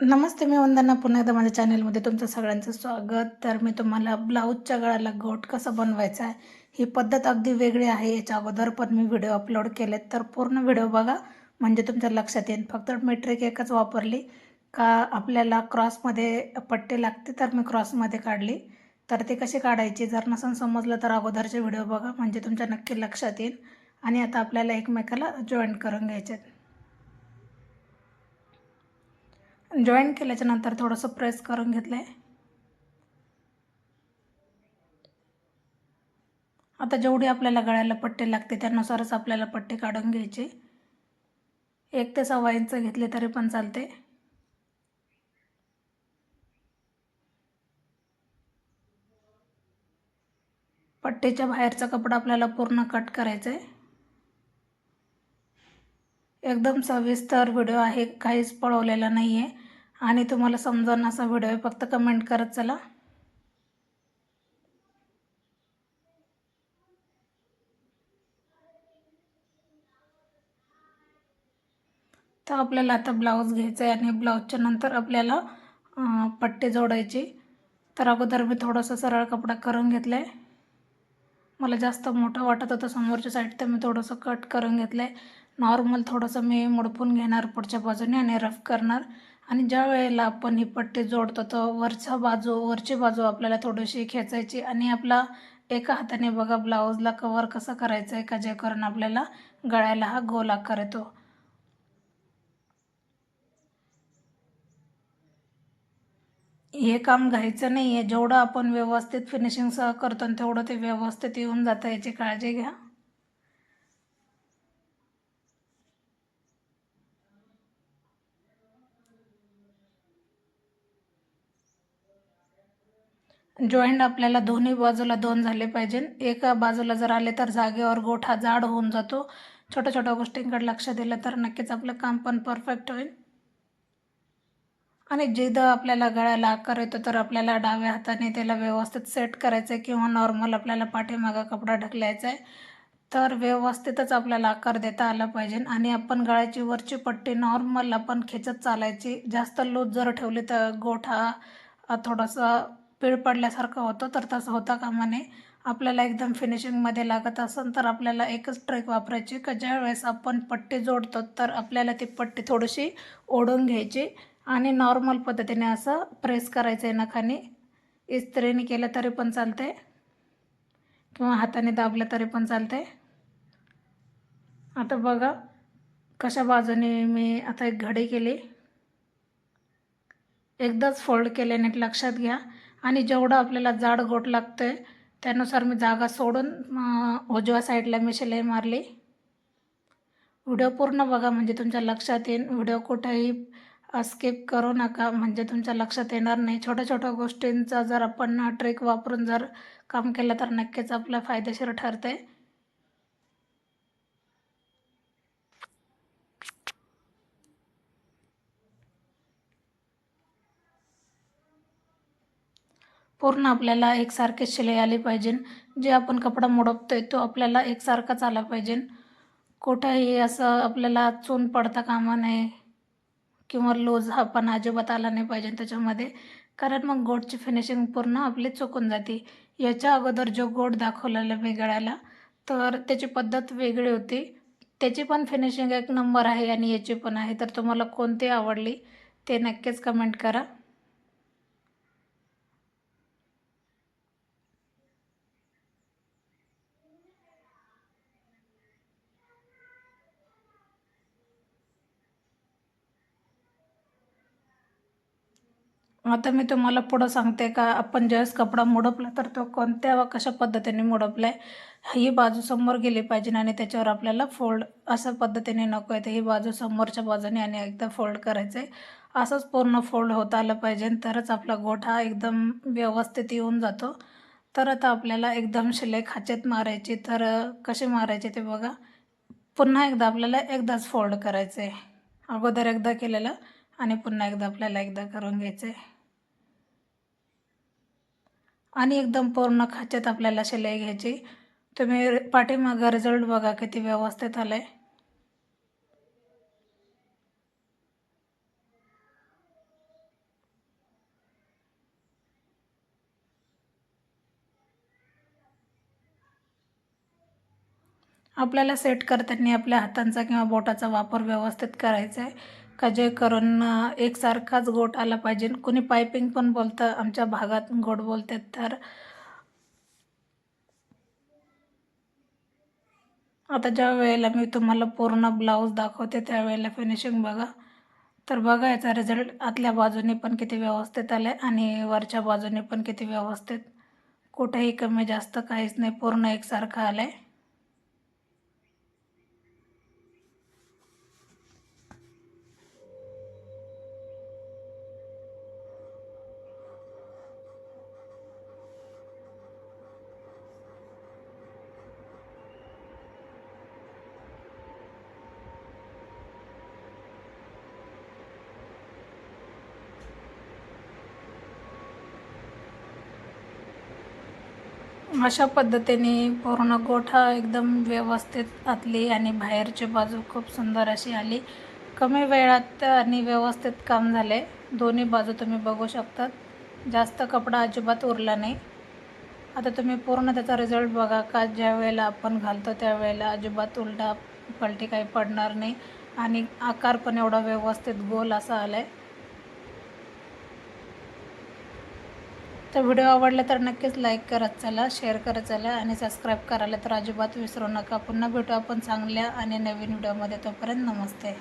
नमस्ते मी वंदना. पुन्हा एकदा माझ्या चॅनलमध्ये तुमचं सगळ्यांचं स्वागत. तर मी तुम्हाला ब्लाऊजच्या गळ्याला गोट कसं बनवायचा आहे ही पद्धत अगदी वेगळी आहे. याच्या अगोदर पण मी व्हिडिओ अपलोड केलेत. तर पूर्ण व्हिडिओ बघा म्हणजे तुमच्या लक्षात येईल. फक्त मेट्रिक एकच वापरली का आपल्याला क्रॉसमध्ये पट्टे लागते तर मी क्रॉसमध्ये काढली. तर ते कशी काढायची? जर नसन समजलं तर अगोदरचे व्हिडिओ बघा म्हणजे तुमच्या नक्की लक्षात येईल. आणि आता आपल्याला एकमेकाला जॉईंट करून घ्यायचे आहेत जॉईन केल्याच्यानंतर थोडंसं प्रेस करून घेतलं आहे आता जेवढी आपल्याला गळ्याला पट्टी लागते त्यानुसारच आपल्याला पट्टी काढून घ्यायचे. एक ते सव्वा इंच घेतले तरी पण चालते. पट्टीच्या बाहेरचा कपडा आपल्याला पूर्ण कट करायचा आहे एकदम सविस्तर व्हिडिओ आहे काहीच पळवलेला नाही आहे आणि तुम्हाला समजून असा व्हिडिओ आहे फक्त कमेंट करत चला. तर आपल्याला आता ब्लाऊज घ्यायचा आहे आणि ब्लाऊजच्या नंतर आपल्याला पट्टी जोडायची. तर अगोदर मी थोडंसं सरळ कपडा करून घेतला आहे मला जास्त मोठं वाटत होतं समोरच्या साईड तर मी थोडंसं कट करून घेतलं आहे नॉर्मल थोडंसं मी मुडपून घेणार पुढच्या बाजूने आणि रफ करणार. आणि ज्या वेळेला आपण ही पट्टी जोडतो तर वरच्या बाजू वरची बाजू आपल्याला थोडीशी खेचायची आणि आपला एका हाताने बघा ब्लाऊजला कवर कसं करायचं आहे का जे करून आपल्याला गळ्याला हा गोल आकार येतो. हे काम घ्यायचं नाही आहे जेवढं आपण व्यवस्थित फिनिशिंगसह करतो तेवढं ते व्यवस्थित येऊन जातं याची काळजी घ्या. जॉईंट आपल्याला दोन्ही बाजूला दोन झाले पाहिजे. एका बाजूला जर आले तर जागेवर गोठा जाड होऊन जातो. छोट्या छोट्या गोष्टींकडे लक्ष दिलं तर नक्कीच आपलं काम पण परफेक्ट होईल. आणि जिथं आपल्याला गळ्याला आकार येतो तर आपल्याला डाव्या हाताने त्याला व्यवस्थित सेट करायचं आहे किंवा नॉर्मल आपल्याला पाठीमागा कपडा ढकलायचा आहे तर व्यवस्थितच आपल्याला आकार देता आला पाहिजे. आणि आपण गळ्याची वरची पट्टी नॉर्मल आपण खेचत चालायची. जास्त लूज जर ठेवली तर गोठा थोडासा पीळ पडल्यासारखं होतं तर तसं होता कामा नये. आपल्याला एकदम फिनिशिंगमध्ये लागत असेल तर आपल्याला एकच ट्रेक वापरायची का ज्या वेळेस आपण पट्टी जोडतो तर आपल्याला ती पट्टी थोडीशी ओढून घ्यायची आणि नॉर्मल पद्धतीने असं प्रेस करायचं आहे नखाने इस्त्रीने केलं तरी पण चालते. किंवा हाताने दाबलं तरी पण चालते. आता बघा कशा बाजूने मी आता एक घडी केली. एकदाच फोल्ड केले नीट लक्षात घ्या. आणि जेवढं आपल्याला जाड गोट लागतं आहे त्यानुसार मी जागा सोडून उजव्या साईडला मी शिलाई मारली. व्हिडिओ पूर्ण बघा म्हणजे तुमच्या लक्षात येईल व्हिडिओ कुठेही स्किप करू नका म्हणजे तुमच्या लक्षात येणार नाही. छोट्या छोट्या गोष्टींचा जर आपण ट्रिक वापरून जर काम केलं तर नक्कीच आपलं फायदेशीर ठरते पूर्ण आपल्याला एकसारखे शिलाई आली पाहिजे. जे आपण कपडा मोडपतो आहे तो आपल्याला एकसारखाच आला पाहिजे. कुठंही असं आपल्याला चून पडता कामा नये किंवा लोज हा पण अजिबात आला नाही पाहिजे त्याच्यामध्ये. कारण मग गोडची फिनिशिंग पूर्ण आपली चुकून जाते. याच्या अगोदर जो गोड दाखवलेला मी गळ्याला तर त्याची पद्धत वेगळी होती. त्याची पण फिनिशिंग एक नंबर आहे आणि याची पण आहे. तर तुम्हाला कोणती आवडली ते नक्कीच कमेंट करा. आता मी तुम्हाला पुढं सांगते का आपण ज्यावेळेस कपडा मोडपला तर तो कोणत्या व कशा पद्धतीने मोडपला आहे ही बाजू समोर गेली पाहिजे आणि त्याच्यावर आपल्याला फोल्ड अशा पद्धतीने नको आहे. तर ही बाजू समोरच्या बाजूने आणि एकदा फोल्ड करायचं आहे असंच पूर्ण फोल्ड होत आलं पाहिजे तरच आपला गोठा एकदम व्यवस्थित येऊन जातो. तर आता आपल्याला एकदम शिलाई खाचेत मारायची तर कसे मारायचे ते बघा. पुन्हा एकदा आपल्याला एकदाच फोल्ड करायचं आहे अगोदर एकदा केलेलं आणि पुन्हा एकदा आपल्याला एकदा करून घ्यायचं आहे आणि एकदम पूर्ण खाच्यात आपल्याला शिलाई घ्यायची. तुम्ही पाठीमागं रिझल्ट बघा किती व्यवस्थित आलं आहे आपल्याला सेट करताना आपल्या हातांचा किंवा बोटाचा वापर व्यवस्थित करायचा आहे का जे करून एकसारखाच गोट आला पाहिजे. कोणी पायपिंग पण बोलतं आमच्या भागात गोट बोलतात तर. आता ज्या वेळेला मी तुम्हाला पूर्ण ब्लाऊज दाखवते त्यावेळेला फिनिशिंग बघा. तर बघा याचा रिझल्ट आतल्या बाजूने पण किती व्यवस्थित आला आहे आणि वरच्या बाजूने पण किती व्यवस्थित. कुठेही कमी जास्त काहीच नाही पूर्ण एकसारखं आलं आहे अशा पद्धतीने पूर्ण गोठा एकदम व्यवस्थित आतली आणि बाहेरची बाजू खूप सुंदर अशी आली. कमी वेळात आणि व्यवस्थित काम झाले. दोन्ही बाजू तुम्ही बघू शकतात. जास्त कपडा अजिबात उरला नाही. आता तुम्ही पूर्ण त्याचा रिझल्ट बघा का ज्या वेळेला आपण घालतो त्यावेळेला अजिबात उलटा पलटी काही पडणार नाही. आणि आकार पण एवढा व्यवस्थित गोल असा आला आहे तर व्हिडिओ आवडला तर नक्कीच लाईक करत चला शेअर करत चला आणि सबस्क्राईब करायला तर अजिबात विसरू नका. पुन्हा भेटू आपण चांगल्या आणि नवीन व्हिडिओमध्ये तोपर्यंत नमस्ते.